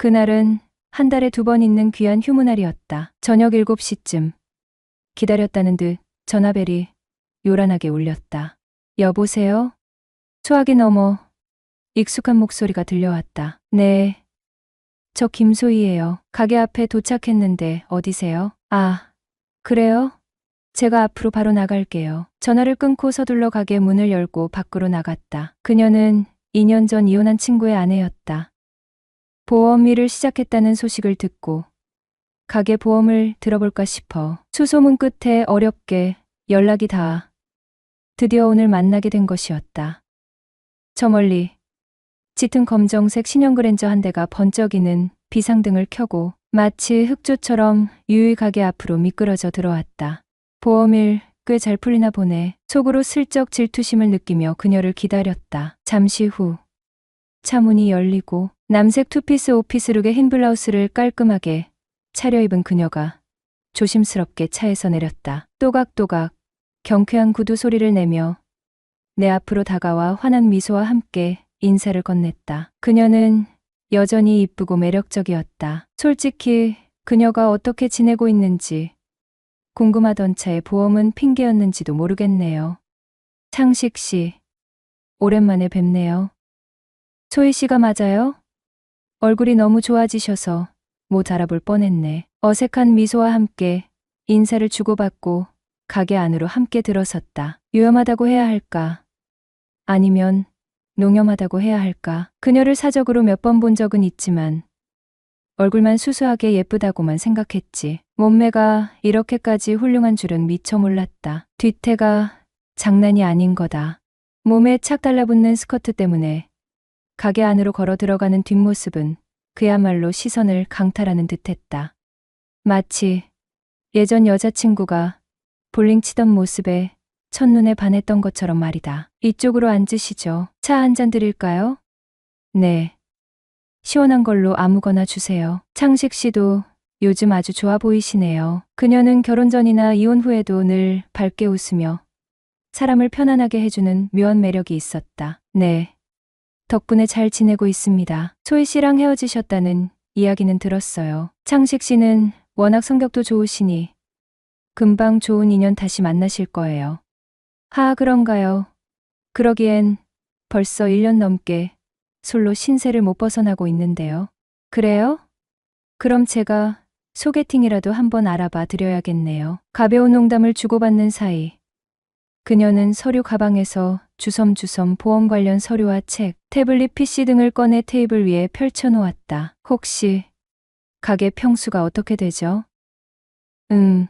그날은 한 달에 두 번 있는 귀한 휴무날이었다. 저녁 7시쯤. 기다렸다는 듯 전화벨이 요란하게 울렸다. 여보세요? 소화기 넘어 익숙한 목소리가 들려왔다. 네. 저 김소희예요. 가게 앞에 도착했는데 어디세요? 아, 그래요? 제가 앞으로 바로 나갈게요. 전화를 끊고 서둘러 가게 문을 열고 밖으로 나갔다. 그녀는 2년 전 이혼한 친구의 아내였다. 보험 일을 시작했다는 소식을 듣고 가게 보험을 들어볼까 싶어 수소문 끝에 어렵게 연락이 닿아 드디어 오늘 만나게 된 것이었다. 저 멀리 짙은 검정색 신형 그랜저 한 대가 번쩍이는 비상등을 켜고 마치 흑조처럼 유유히 가게 앞으로 미끄러져 들어왔다. 보험일 꽤 잘 풀리나 보네. 속으로 슬쩍 질투심을 느끼며 그녀를 기다렸다. 잠시 후 차문이 열리고 남색 투피스 오피스룩의 흰 블라우스를 깔끔하게 차려입은 그녀가 조심스럽게 차에서 내렸다. 또각또각 경쾌한 구두 소리를 내며 내 앞으로 다가와 환한 미소와 함께 인사를 건넸다. 그녀는 여전히 이쁘고 매력적이었다. 솔직히 그녀가 어떻게 지내고 있는지 궁금하던 차에 보험은 핑계였는지도 모르겠네요. 창식 씨, 오랜만에 뵙네요. 소희 씨가 맞아요? 얼굴이 너무 좋아지셔서 못 알아볼 뻔했네. 어색한 미소와 함께 인사를 주고받고 가게 안으로 함께 들어섰다. 위험하다고 해야 할까? 아니면 농염하다고 해야 할까? 그녀를 사적으로 몇 번 본 적은 있지만 얼굴만 수수하게 예쁘다고만 생각했지. 몸매가 이렇게까지 훌륭한 줄은 미처 몰랐다. 뒤태가 장난이 아닌 거다. 몸에 착 달라붙는 스커트 때문에 가게 안으로 걸어 들어가는 뒷모습은 그야말로 시선을 강탈하는 듯했다. 마치 예전 여자친구가 볼링 치던 모습에 첫눈에 반했던 것처럼 말이다. 이쪽으로 앉으시죠. 차 한 잔 드릴까요? 네. 시원한 걸로 아무거나 주세요. 창식 씨도 요즘 아주 좋아 보이시네요. 그녀는 결혼 전이나 이혼 후에도 늘 밝게 웃으며 사람을 편안하게 해주는 묘한 매력이 있었다. 네. 덕분에 잘 지내고 있습니다. 소희 씨랑 헤어지셨다는 이야기는 들었어요. 창식 씨는 워낙 성격도 좋으시니 금방 좋은 인연 다시 만나실 거예요. 하, 그런가요? 그러기엔 벌써 1년 넘게 솔로 신세를 못 벗어나고 있는데요. 그래요? 그럼 제가 소개팅이라도 한번 알아봐 드려야겠네요. 가벼운 농담을 주고받는 사이 그녀는 서류 가방에서 주섬주섬 보험 관련 서류와 책, 태블릿 PC 등을 꺼내 테이블 위에 펼쳐놓았다. 혹시 가게 평수가 어떻게 되죠? 음,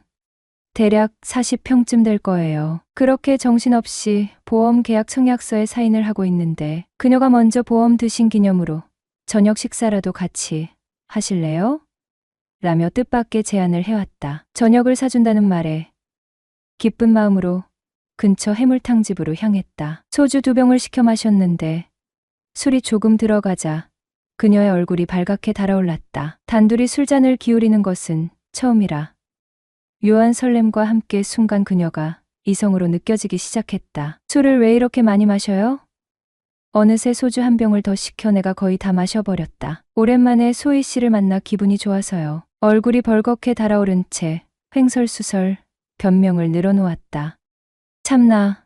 대략 40평쯤 될 거예요. 그렇게 정신없이 보험 계약 청약서에 사인을 하고 있는데 그녀가 먼저 보험 드신 기념으로 저녁 식사라도 같이 하실래요? 라며 뜻밖의 제안을 해왔다. 저녁을 사준다는 말에 기쁜 마음으로 근처 해물탕 집으로 향했다. 소주 두 병을 시켜 마셨는데 술이 조금 들어가자 그녀의 얼굴이 발갛게 달아올랐다. 단둘이 술잔을 기울이는 것은 처음이라 묘한 설렘과 함께 순간 그녀가 이성으로 느껴지기 시작했다. 술을 왜 이렇게 많이 마셔요? 어느새 소주 한 병을 더 시켜 내가 거의 다 마셔버렸다. 오랜만에 소희 씨를 만나 기분이 좋아서요. 얼굴이 벌겋게 달아오른 채 횡설수설 변명을 늘어놓았다. 참나.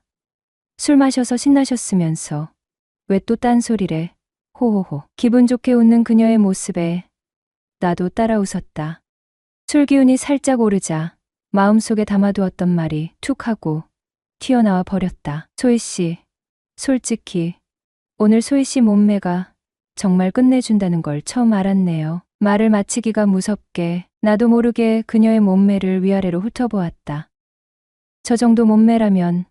술 마셔서 신나셨으면서 왜 또 딴소리래. 호호호. 기분 좋게 웃는 그녀의 모습에 나도 따라 웃었다. 술 기운이 살짝 오르자 마음속에 담아두었던 말이 툭 하고 튀어나와 버렸다. 소희 씨, 솔직히 오늘 소희 씨 몸매가 정말 끝내준다는 걸 처음 알았네요. 말을 마치기가 무섭게 나도 모르게 그녀의 몸매를 위아래로 훑어보았다. 저 정도 몸매라면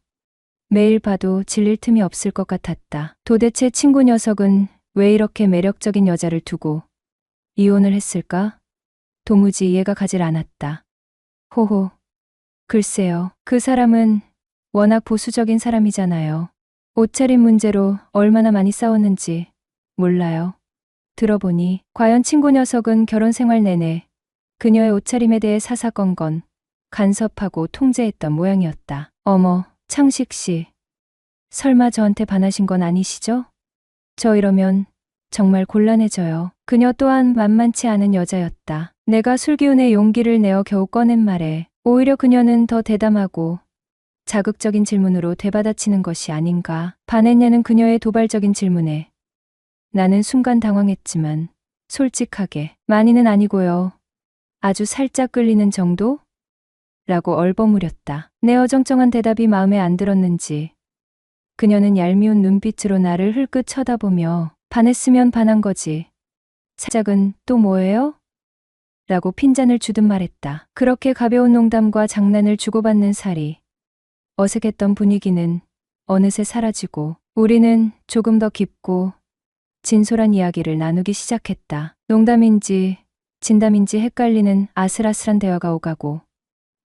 매일 봐도 질릴 틈이 없을 것 같았다. 도대체 친구 녀석은 왜 이렇게 매력적인 여자를 두고 이혼을 했을까? 도무지 이해가 가질 않았다. 호호. 글쎄요. 그 사람은 워낙 보수적인 사람이잖아요. 옷차림 문제로 얼마나 많이 싸웠는지 몰라요. 들어보니 과연 친구 녀석은 결혼 생활 내내 그녀의 옷차림에 대해 사사건건 간섭하고 통제했던 모양이었다. 어머, 창식 씨. 설마 저한테 반하신 건 아니시죠? 저 이러면 정말 곤란해져요. 그녀 또한 만만치 않은 여자였다. 내가 술기운에 용기를 내어 겨우 꺼낸 말에 오히려 그녀는 더 대담하고 자극적인 질문으로 되받아치는 것이 아닌가 반했냐는 그녀의 도발적인 질문에 나는 순간 당황했지만 솔직하게 많이는 아니고요. 아주 살짝 끌리는 정도? 라고 얼버무렸다. 내 어정쩡한 대답이 마음에 안 들었는지 그녀는 얄미운 눈빛으로 나를 흘끗 쳐다보며 반했으면 반한 거지. 살짝은 또 뭐예요? 라고 핀잔을 주듯 말했다. 그렇게 가벼운 농담과 장난을 주고받는 살이 어색했던 분위기는 어느새 사라지고 우리는 조금 더 깊고 진솔한 이야기를 나누기 시작했다. 농담인지 진담인지 헷갈리는 아슬아슬한 대화가 오가고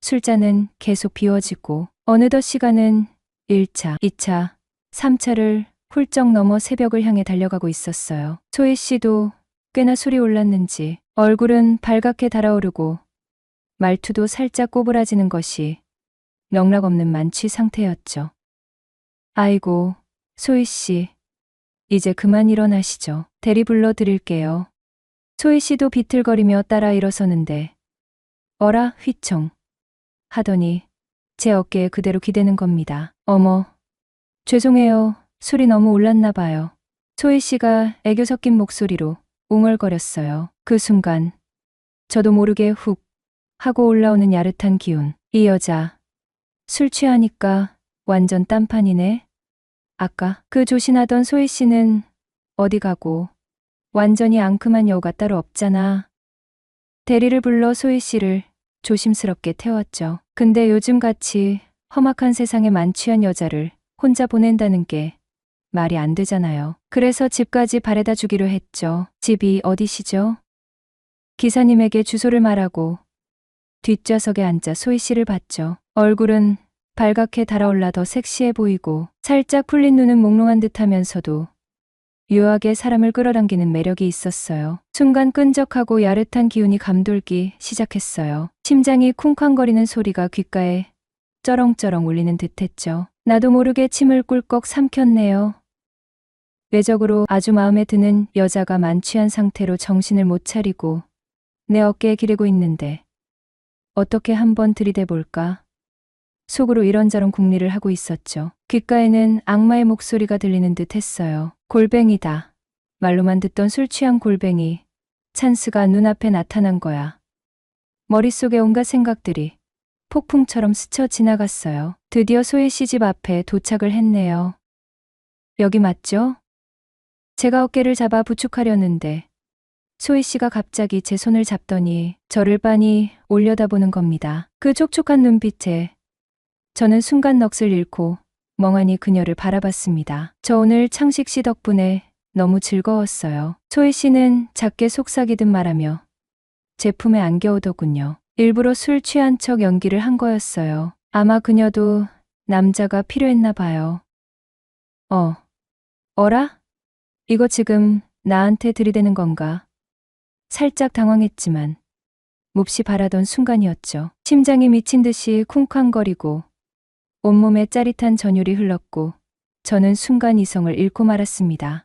술잔은 계속 비워지고 어느덧 시간은 1차, 2차, 3차를 훌쩍 넘어 새벽을 향해 달려가고 있었어요. 소희 씨도 꽤나 술이 올랐는지 얼굴은 발갛게 달아오르고 말투도 살짝 꼬부라지는 것이 명락없는 만취 상태였죠. 아이고, 소희 씨. 이제 그만 일어나시죠. 대리 불러 드릴게요. 소희 씨도 비틀거리며 따라 일어서는데 어라 휘청 하더니 제 어깨에 그대로 기대는 겁니다. 어머, 죄송해요. 술이 너무 올랐나 봐요. 소희 씨가 애교 섞인 목소리로 웅얼거렸어요. 그 순간 저도 모르게 훅 하고 올라오는 야릇한 기운. 이 여자 술 취하니까 완전 딴판이네. 아까 그 조신하던 소희 씨는 어디 가고 완전히 앙큼한 여우가 따로 없잖아. 대리를 불러 소희 씨를 조심스럽게 태웠죠. 근데 요즘 같이 험악한 세상에 만취한 여자를 혼자 보낸다는 게 말이 안 되잖아요. 그래서 집까지 바래다 주기로 했죠. 집이 어디시죠? 기사님에게 주소를 말하고 뒷좌석에 앉아 소희 씨를 봤죠. 얼굴은 발갛게 달아올라 더 섹시해 보이고 살짝 풀린 눈은 몽롱한 듯 하면서도 묘하게 사람을 끌어당기는 매력이 있었어요. 순간 끈적하고 야릇한 기운이 감돌기 시작했어요. 심장이 쿵쾅거리는 소리가 귓가에 쩌렁쩌렁 울리는 듯 했죠. 나도 모르게 침을 꿀꺽 삼켰네요. 외적으로 아주 마음에 드는 여자가 만취한 상태로 정신을 못 차리고 내 어깨에 기대고 있는데 어떻게 한번 들이대 볼까? 속으로 이런저런 궁리를 하고 있었죠. 귓가에는 악마의 목소리가 들리는 듯 했어요. 골뱅이다. 말로만 듣던 술 취한 골뱅이. 찬스가 눈앞에 나타난 거야. 머릿속에 온갖 생각들이 폭풍처럼 스쳐 지나갔어요. 드디어 소희 씨집 앞에 도착을 했네요. 여기 맞죠? 제가 어깨를 잡아 부축하려는데 소희 씨가 갑자기 제 손을 잡더니 저를 빤히 올려다보는 겁니다. 그 촉촉한 눈빛에 저는 순간 넋을 잃고 멍하니 그녀를 바라봤습니다. 저 오늘 창식 씨 덕분에 너무 즐거웠어요. 소희 씨는 작게 속삭이듯 말하며 제 품에 안겨오더군요. 일부러 술 취한 척 연기를 한 거였어요. 아마 그녀도 남자가 필요했나 봐요. 어. 어라? 이거 지금 나한테 들이대는 건가? 살짝 당황했지만 몹시 바라던 순간이었죠. 심장이 미친 듯이 쿵쾅거리고 온몸에 짜릿한 전율이 흘렀고 저는 순간 이성을 잃고 말았습니다.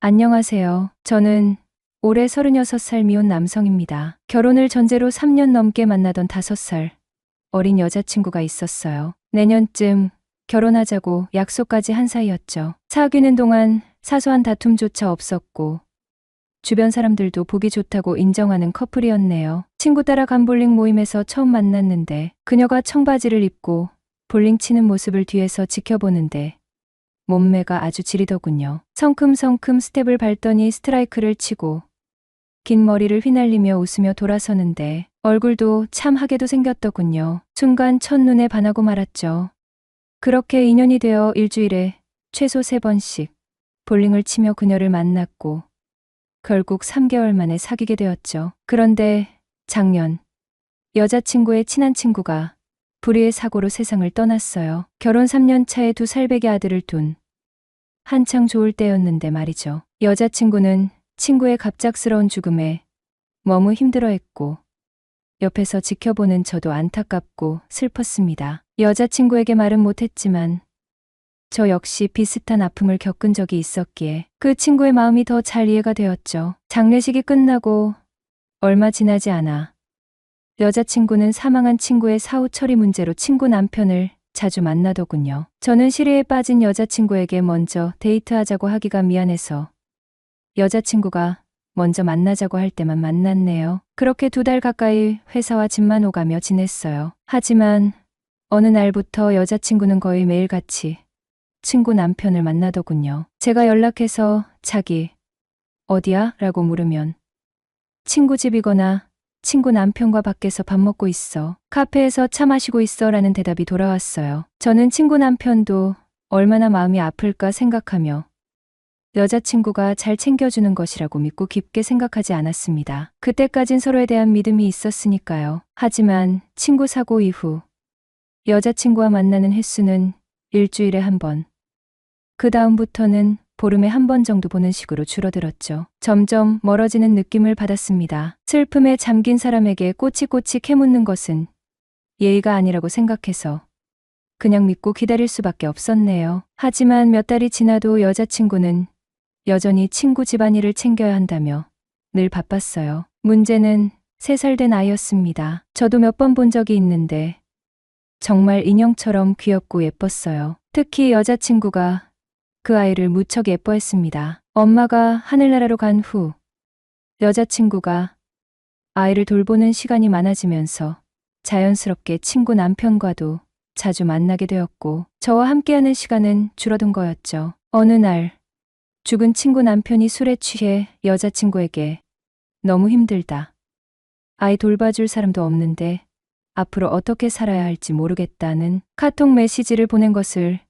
안녕하세요. 저는 올해 36살 미혼 남성입니다. 결혼을 전제로 3년 넘게 만나던 5살 어린 여자친구가 있었어요. 내년쯤 결혼하자고 약속까지 한 사이였죠. 사귀는 동안 사소한 다툼조차 없었고 주변 사람들도 보기 좋다고 인정하는 커플이었네요. 친구 따라 간 볼링 모임에서 처음 만났는데 그녀가 청바지를 입고 볼링 치는 모습을 뒤에서 지켜보는데 몸매가 아주 지리더군요. 성큼성큼 스텝을 밟더니 스트라이크를 치고 긴 머리를 휘날리며 웃으며 돌아서는데 얼굴도 참 하게도 생겼더군요. 순간 첫눈에 반하고 말았죠. 그렇게 인연이 되어 일주일에 최소 세 번씩 볼링을 치며 그녀를 만났고 결국 3개월 만에 사귀게 되었죠. 그런데 작년 여자친구의 친한 친구가 불의의 사고로 세상을 떠났어요. 결혼 3년 차에 두 살배기 아들을 둔 한창 좋을 때였는데 말이죠. 여자친구는 친구의 갑작스러운 죽음에 너무 힘들어했고 옆에서 지켜보는 저도 안타깝고 슬펐습니다. 여자친구에게 말은 못했지만 저 역시 비슷한 아픔을 겪은 적이 있었기에 그 친구의 마음이 더 잘 이해가 되었죠. 장례식이 끝나고 얼마 지나지 않아 여자친구는 사망한 친구의 사후 처리 문제로 친구 남편을 자주 만나더군요. 저는 시리에 빠진 여자친구에게 먼저 데이트하자고 하기가 미안해서 여자친구가 먼저 만나자고 할 때만 만났네요. 그렇게 두 달 가까이 회사와 집만 오가며 지냈어요. 하지만 어느 날부터 여자친구는 거의 매일같이 친구 남편을 만나더군요. 제가 연락해서 자기 어디야? 라고 물으면 친구 집이거나 친구 남편과 밖에서 밥 먹고 있어. 카페에서 차 마시고 있어 라는 대답이 돌아왔어요. 저는 친구 남편도 얼마나 마음이 아플까 생각하며 여자친구가 잘 챙겨주는 것이라고 믿고 깊게 생각하지 않았습니다. 그때까진 서로에 대한 믿음이 있었으니까요. 하지만 친구 사고 이후 여자친구와 만나는 횟수는 일주일에 한 번. 그 다음부터는 보름에 한 번 정도 보는 식으로 줄어들었죠. 점점 멀어지는 느낌을 받았습니다. 슬픔에 잠긴 사람에게 꼬치꼬치 캐묻는 것은 예의가 아니라고 생각해서 그냥 믿고 기다릴 수밖에 없었네요. 하지만 몇 달이 지나도 여자친구는 여전히 친구 집안일을 챙겨야 한다며 늘 바빴어요. 문제는 3살 된 아이였습니다. 저도 몇 번 본 적이 있는데 정말 인형처럼 귀엽고 예뻤어요. 특히 여자친구가 그 아이를 무척 예뻐했습니다. 엄마가 하늘나라로 간 후 여자친구가 아이를 돌보는 시간이 많아지면서 자연스럽게 친구 남편과도 자주 만나게 되었고 저와 함께하는 시간은 줄어든 거였죠. 어느 날 죽은 친구 남편이 술에 취해 여자친구에게 너무 힘들다. 아이 돌봐줄 사람도 없는데 앞으로 어떻게 살아야 할지 모르겠다는 카톡 메시지를 보낸 것을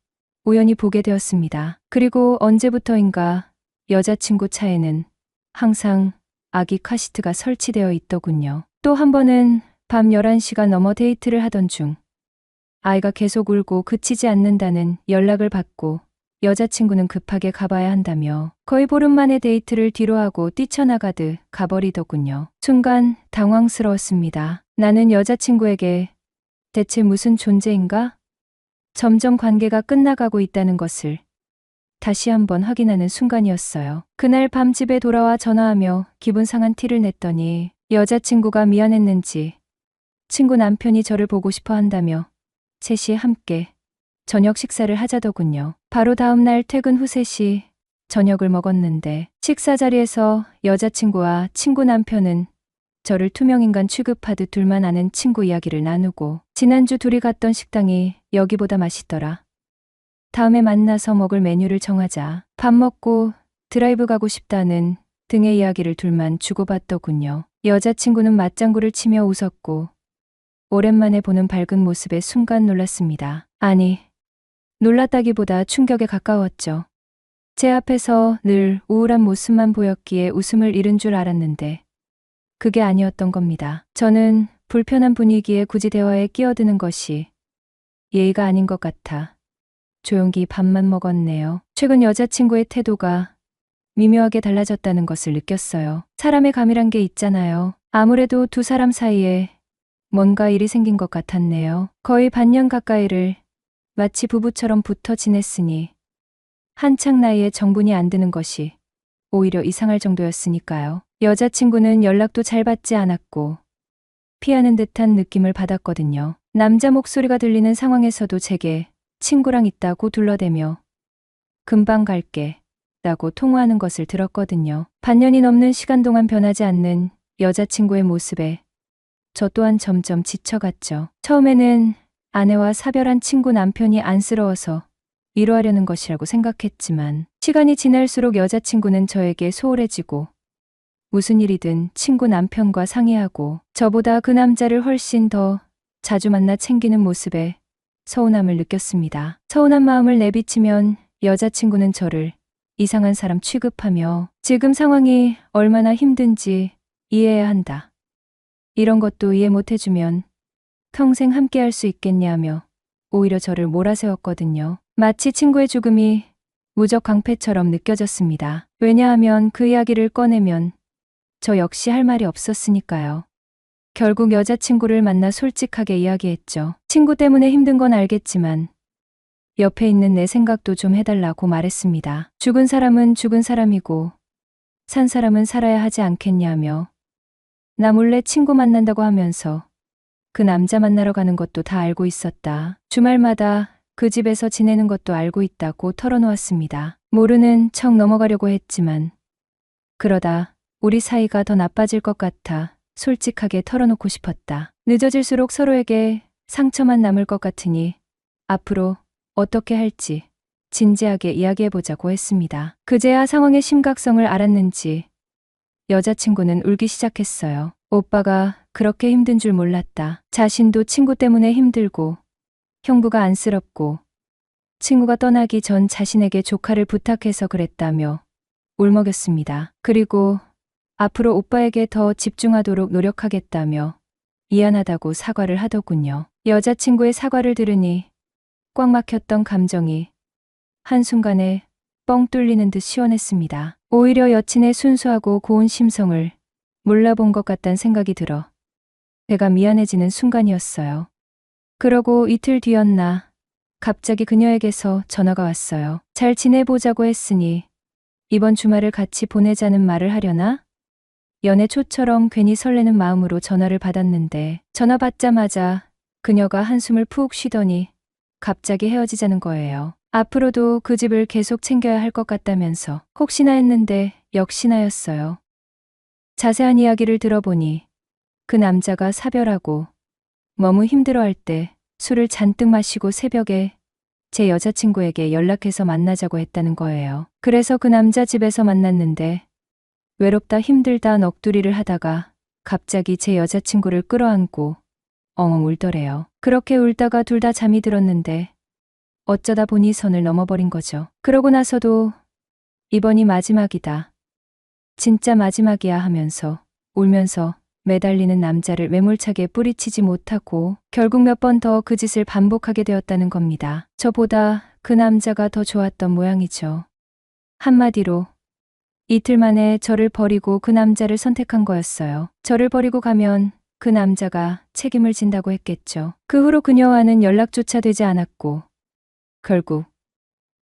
우연히 보게 되었습니다. 그리고 언제부터인가 여자친구 차에는 항상 아기 카시트가 설치되어 있더군요. 또 한 번은 밤 11시가 넘어 데이트를 하던 중 아이가 계속 울고 그치지 않는다는 연락을 받고 여자친구는 급하게 가봐야 한다며 거의 보름 만에 데이트를 뒤로하고 뛰쳐나가듯 가버리더군요. 순간 당황스러웠습니다. 나는 여자친구에게 대체 무슨 존재인가? 점점 관계가 끝나가고 있다는 것을 다시 한번 확인하는 순간이었어요. 그날 밤 집에 돌아와 전화하며 기분 상한 티를 냈더니 여자친구가 미안했는지 친구 남편이 저를 보고 싶어 한다며 셋이 함께 저녁 식사를 하자더군요. 바로 다음 날 퇴근 후 셋이 저녁을 먹었는데 식사 자리에서 여자친구와 친구 남편은 저를 투명인간 취급하듯 둘만 아는 친구 이야기를 나누고 지난주 둘이 갔던 식당이 여기보다 맛있더라. 다음에 만나서 먹을 메뉴를 정하자. 밥 먹고 드라이브 가고 싶다는 등의 이야기를 둘만 주고받더군요. 여자친구는 맞장구를 치며 웃었고 오랜만에 보는 밝은 모습에 순간 놀랐습니다. 아니, 놀랐다기보다 충격에 가까웠죠. 제 앞에서 늘 우울한 모습만 보였기에 웃음을 잃은 줄 알았는데 그게 아니었던 겁니다. 저는 불편한 분위기에 굳이 대화에 끼어드는 것이 예의가 아닌 것 같아 조용히 밥만 먹었네요. 최근 여자친구의 태도가 미묘하게 달라졌다는 것을 느꼈어요. 사람의 감이란 게 있잖아요. 아무래도 두 사람 사이에 뭔가 일이 생긴 것 같았네요. 거의 반년 가까이를 마치 부부처럼 붙어 지냈으니 한창 나이에 정분이 안 드는 것이 오히려 이상할 정도였으니까요. 여자친구는 연락도 잘 받지 않았고 피하는 듯한 느낌을 받았거든요. 남자 목소리가 들리는 상황에서도 제게 친구랑 있다고 둘러대며 금방 갈게 라고 통화하는 것을 들었거든요. 반년이 넘는 시간 동안 변하지 않는 여자친구의 모습에 저 또한 점점 지쳐갔죠. 처음에는 아내와 사별한 친구 남편이 안쓰러워서 위로하려는 것이라고 생각했지만 시간이 지날수록 여자친구는 저에게 소홀해지고 무슨 일이든 친구 남편과 상의하고 저보다 그 남자를 훨씬 더 자주 만나 챙기는 모습에 서운함을 느꼈습니다. 서운한 마음을 내비치면 여자친구는 저를 이상한 사람 취급하며 지금 상황이 얼마나 힘든지 이해해야 한다. 이런 것도 이해 못 해주면 평생 함께 할 수 있겠냐며 오히려 저를 몰아세웠거든요. 마치 친구의 죽음이 무적 강패처럼 느껴졌습니다. 왜냐하면 그 이야기를 꺼내면 저 역시 할 말이 없었으니까요. 결국 여자친구를 만나 솔직하게 이야기했죠. 친구 때문에 힘든 건 알겠지만 옆에 있는 내 생각도 좀 해달라고 말했습니다. 죽은 사람은 죽은 사람이고, 산 사람은 살아야 하지 않겠냐며, 나 몰래 친구 만난다고 하면서 그 남자 만나러 가는 것도 다 알고 있었다. 주말마다 그 집에서 지내는 것도 알고 있다고 털어놓았습니다. 모르는 척 넘어가려고 했지만, 그러다 우리 사이가 더 나빠질 것 같아 솔직하게 털어놓고 싶었다. 늦어질수록 서로에게 상처만 남을 것 같으니 앞으로 어떻게 할지 진지하게 이야기해보자고 했습니다. 그제야 상황의 심각성을 알았는지 여자친구는 울기 시작했어요. 오빠가 그렇게 힘든 줄 몰랐다. 자신도 친구 때문에 힘들고 형부가 안쓰럽고 친구가 떠나기 전 자신에게 조카를 부탁해서 그랬다며 울먹였습니다. 그리고 앞으로 오빠에게 더 집중하도록 노력하겠다며 미안하다고 사과를 하더군요. 여자친구의 사과를 들으니 꽉 막혔던 감정이 한순간에 뻥 뚫리는 듯 시원했습니다. 오히려 여친의 순수하고 고운 심성을 몰라본 것 같단 생각이 들어 배가 미안해지는 순간이었어요. 그러고 이틀 뒤였나 갑자기 그녀에게서 전화가 왔어요. 잘 지내보자고 했으니 이번 주말을 같이 보내자는 말을 하려나? 연애 초처럼 괜히 설레는 마음으로 전화를 받았는데 전화 받자마자 그녀가 한숨을 푹 쉬더니 갑자기 헤어지자는 거예요. 앞으로도 그 집을 계속 챙겨야 할 것 같다면서 혹시나 했는데 역시나였어요. 자세한 이야기를 들어보니 그 남자가 사별하고 너무 힘들어할 때 술을 잔뜩 마시고 새벽에 제 여자친구에게 연락해서 만나자고 했다는 거예요. 그래서 그 남자 집에서 만났는데 외롭다 힘들다 넋두리를 하다가 갑자기 제 여자친구를 끌어안고 엉엉 울더래요. 그렇게 울다가 둘 다 잠이 들었는데 어쩌다 보니 선을 넘어버린 거죠. 그러고 나서도 이번이 마지막이다. 진짜 마지막이야 하면서 울면서 매달리는 남자를 매몰차게 뿌리치지 못하고 결국 몇 번 더 그 짓을 반복하게 되었다는 겁니다. 저보다 그 남자가 더 좋았던 모양이죠. 한마디로 이틀 만에 저를 버리고 그 남자를 선택한 거였어요. 저를 버리고 가면 그 남자가 책임을 진다고 했겠죠. 그 후로 그녀와는 연락조차 되지 않았고 결국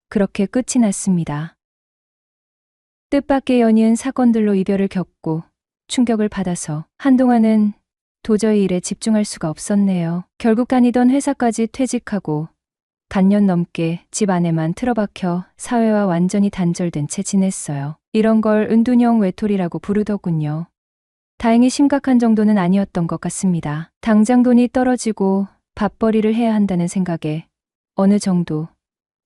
그렇게 끝이 났습니다. 뜻밖의 연이은 사건들로 이별을 겪고 충격을 받아서 한동안은 도저히 일에 집중할 수가 없었네요. 결국 다니던 회사까지 퇴직하고 반년 넘게 집 안에만 틀어박혀 사회와 완전히 단절된 채 지냈어요. 이런 걸 은둔형 외톨이라고 부르더군요. 다행히 심각한 정도는 아니었던 것 같습니다. 당장 돈이 떨어지고 밥벌이를 해야 한다는 생각에 어느 정도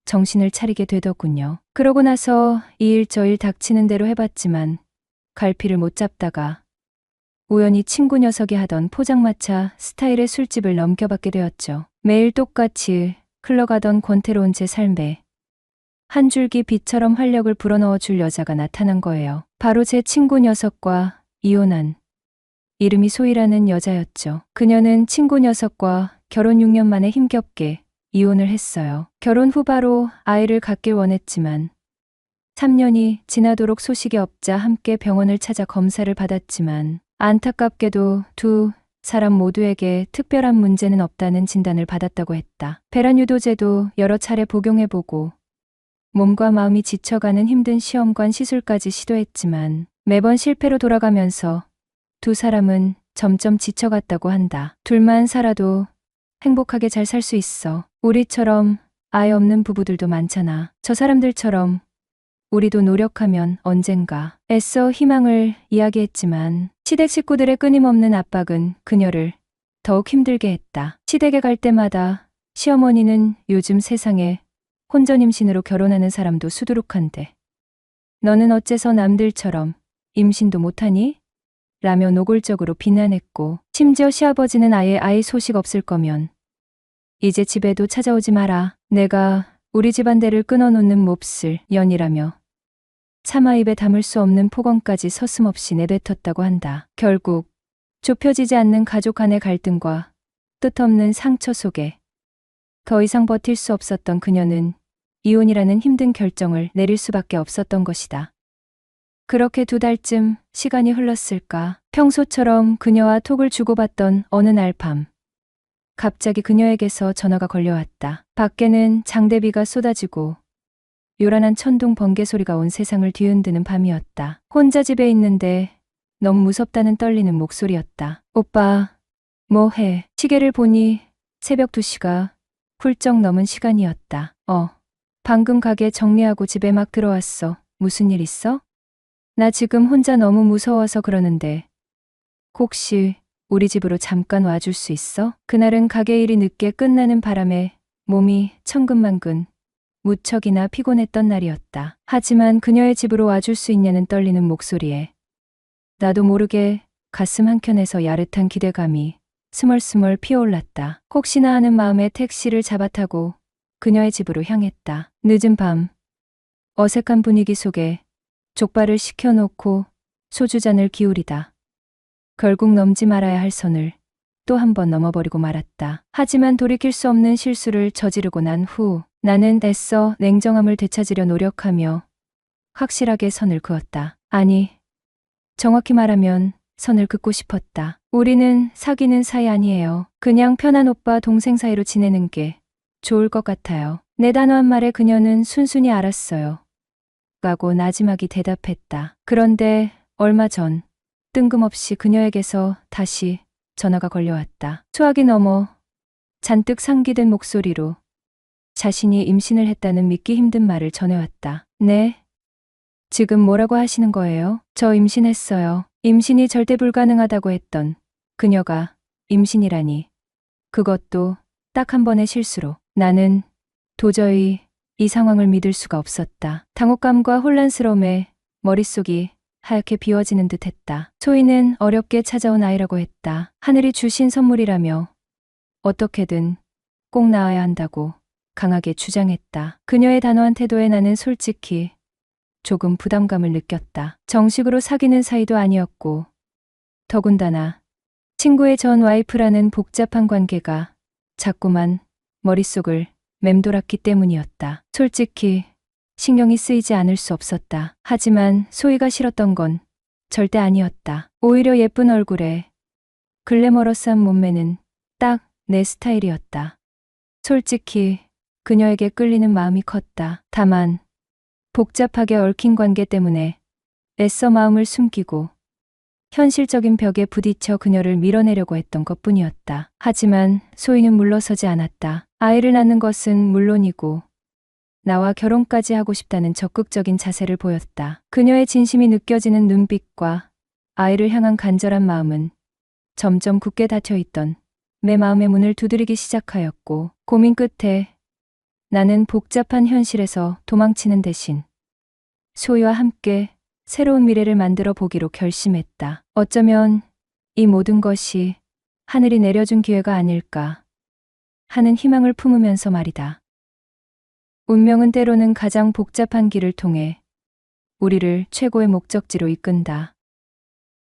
정신을 차리게 되더군요. 그러고 나서 이 일 저 일 닥치는 대로 해봤지만 갈피를 못 잡다가 우연히 친구 녀석이 하던 포장마차 스타일의 술집을 넘겨받게 되었죠. 매일 똑같이 흘러가던 권태로운 제 삶에 한 줄기 빛처럼 활력을 불어넣어 줄 여자가 나타난 거예요. 바로 제 친구 녀석과 이혼한 이름이 소희라는 여자였죠. 그녀는 친구 녀석과 결혼 6년 만에 힘겹게 이혼을 했어요. 결혼 후 바로 아이를 갖길 원했지만 3년이 지나도록 소식이 없자 함께 병원을 찾아 검사를 받았지만 안타깝게도 두 사람 모두에게 특별한 문제는 없다는 진단을 받았다고 했다. 배란 유도제도 여러 차례 복용해보고 몸과 마음이 지쳐가는 힘든 시험관 시술까지 시도했지만 매번 실패로 돌아가면서 두 사람은 점점 지쳐갔다고 한다. 둘만 살아도 행복하게 잘 살 수 있어. 우리처럼 아이 없는 부부들도 많잖아. 저 사람들처럼 우리도 노력하면 언젠가 애써 희망을 이야기했지만 시댁 식구들의 끊임없는 압박은 그녀를 더욱 힘들게 했다. 시댁에 갈 때마다 시어머니는 요즘 세상에 혼전 임신으로 결혼하는 사람도 수두룩한데 너는 어째서 남들처럼 임신도 못하니? 라며 노골적으로 비난했고 심지어 시아버지는 아예 아이 소식 없을 거면 이제 집에도 찾아오지 마라. 내가 우리 집안대를 끊어놓는 몹쓸 연이라며 차마 입에 담을 수 없는 폭언까지 서슴없이 내뱉었다고 한다. 결국 좁혀지지 않는 가족 간의 갈등과 뜻없는 상처 속에 더 이상 버틸 수 없었던 그녀는 이혼이라는 힘든 결정을 내릴 수밖에 없었던 것이다. 그렇게 두 달쯤 시간이 흘렀을까 평소처럼 그녀와 톡을 주고받던 어느 날 밤. 갑자기 그녀에게서 전화가 걸려왔다. 밖에는 장대비가 쏟아지고 요란한 천둥 번개 소리가 온 세상을 뒤흔드는 밤이었다. 혼자 집에 있는데 너무 무섭다는 떨리는 목소리였다. 오빠, 뭐 해? 시계를 보니 새벽 2시가 훌쩍 넘은 시간이었다. 어, 방금 가게 정리하고 집에 막 들어왔어. 무슨 일 있어? 나 지금 혼자 너무 무서워서 그러는데 혹시 우리 집으로 잠깐 와줄 수 있어? 그날은 가게 일이 늦게 끝나는 바람에 몸이 천근만근 무척이나 피곤했던 날이었다. 하지만 그녀의 집으로 와줄 수 있냐는 떨리는 목소리에 나도 모르게 가슴 한켠에서 야릇한 기대감이 스멀스멀 피어올랐다. 혹시나 하는 마음에 택시를 잡아타고 그녀의 집으로 향했다. 늦은 밤 어색한 분위기 속에 족발을 시켜놓고 소주잔을 기울이다. 결국 넘지 말아야 할 선을 또 한 번 넘어버리고 말았다. 하지만 돌이킬 수 없는 실수를 저지르고 난 후 나는 애써 냉정함을 되찾으려 노력하며 확실하게 선을 그었다. 아니, 정확히 말하면 선을 긋고 싶었다. 우리는 사귀는 사이 아니에요. 그냥 편한 오빠 동생 사이로 지내는 게 좋을 것 같아요. 내 단호한 말에 그녀는 순순히 알았어요. 라고 나지막이 대답했다. 그런데 얼마 전 뜬금없이 그녀에게서 다시 전화가 걸려왔다. 수화기 넘어 잔뜩 상기된 목소리로 자신이 임신을 했다는 믿기 힘든 말을 전해왔다. 네. 지금 뭐라고 하시는 거예요? 저 임신했어요. 임신이 절대 불가능하다고 했던 그녀가 임신이라니. 그것도 딱 한 번의 실수로 나는 도저히 이 상황을 믿을 수가 없었다. 당혹감과 혼란스러움에 머릿속이 하얗게 비워지는 듯 했다. 소희는 어렵게 찾아온 아이라고 했다. 하늘이 주신 선물이라며 어떻게든 꼭 낳아야 한다고 강하게 주장했다. 그녀의 단호한 태도에 나는 솔직히 조금 부담감을 느꼈다. 정식으로 사귀는 사이도 아니었고 더군다나 친구의 전 와이프라는 복잡한 관계가 자꾸만 머릿속을 맴돌았기 때문이었다. 솔직히 신경이 쓰이지 않을 수 없었다. 하지만 소희가 싫었던 건 절대 아니었다. 오히려 예쁜 얼굴에 글래머러스한 몸매는 딱 내 스타일이었다. 솔직히 그녀에게 끌리는 마음이 컸다. 다만 복잡하게 얽힌 관계 때문에 애써 마음을 숨기고 현실적인 벽에 부딪혀 그녀를 밀어내려고 했던 것 뿐이었다. 하지만 소희는 물러서지 않았다. 아이를 낳는 것은 물론이고 나와 결혼까지 하고 싶다는 적극적인 자세를 보였다. 그녀의 진심이 느껴지는 눈빛과 아이를 향한 간절한 마음은 점점 굳게 닫혀 있던 내 마음의 문을 두드리기 시작하였고 고민 끝에 나는 복잡한 현실에서 도망치는 대신 소희와 함께 새로운 미래를 만들어 보기로 결심했다. 어쩌면 이 모든 것이 하늘이 내려준 기회가 아닐까 하는 희망을 품으면서 말이다. 운명은 때로는 가장 복잡한 길을 통해 우리를 최고의 목적지로 이끈다.